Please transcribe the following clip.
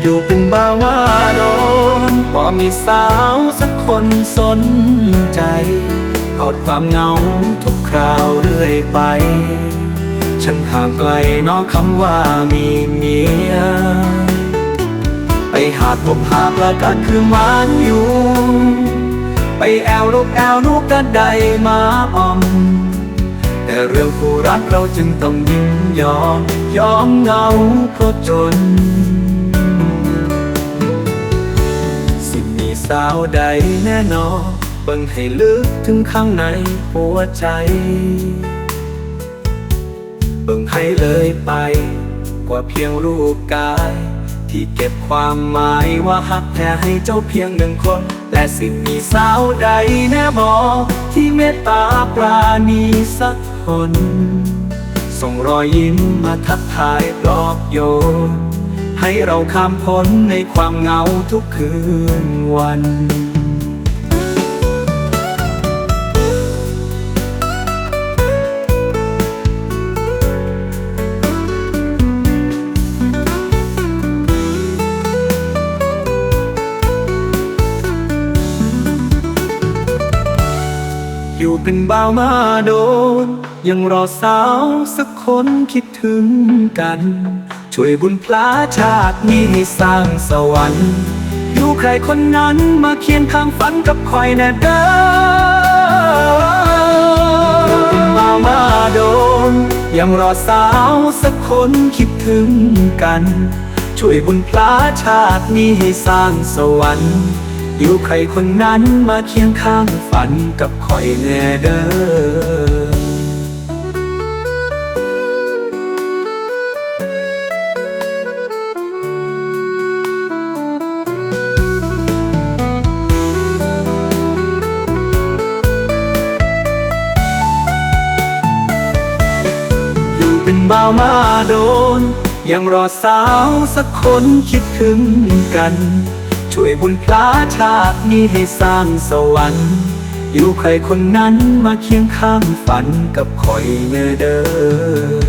อยู่เป็นบาวาโดนพอมีสาวสักคนสนใจกอดความเหงาทุกคราวเรื่อยไป ฉันห่างไกลนอกคำว่ามีเมีย ไปหาดผมหาปลากัดคือหวานอยู่ ไปแอวลูกแอวลูกกันใดมาอ่อม แต่เรื่องคู่รักเราจึงต้องยินยอมยอมเหงาเพราะจน สาวใดแน่นอนเบิ่งให้ลึกถึงข้างในหัวใจ เบิ่งให้เลยไป กว่าเพียงรูปกาย ที่เก็บความหมายว่าหักแท้ให้เจ้าเพียงหนึ่งคนและสิมีสาวใดแน่บอที่เมตตาปราณีสักคน ส่งรอยยิ้มมาทักทายปลอบโยน ให้เราข้ามพ้นในความเหงาทุกคืนวันอยู่เป็นบ่าวมาโดน ยังรอสาวสักคนคิดถึงกัน ช่วยบุญพลาชาตินี้ให้สร้างสวรรค์ อยู่ใครคนนั้นมาเคียนข้างฝันกับคอยแน่เด้ออยู่เป็นบ่ามาโดน ยังรอสาวสักคนคิดถึงกัน ช่วยบุญพลาชาตินี้ให้สร้างสวรรค์อยู่ใครคนนั้นมาเคียงข้างฝันกับคอยแน่เด้อ เป็นบ่าวมาโดน ยังรอสาวสักคนคิดถึงกัน ช่วยบุญพลาชาตินี้ให้สร้างสวรรค์ อยู่ใครคนนั้นมาเคียงข้างฝันกับคอยเนอเด้อ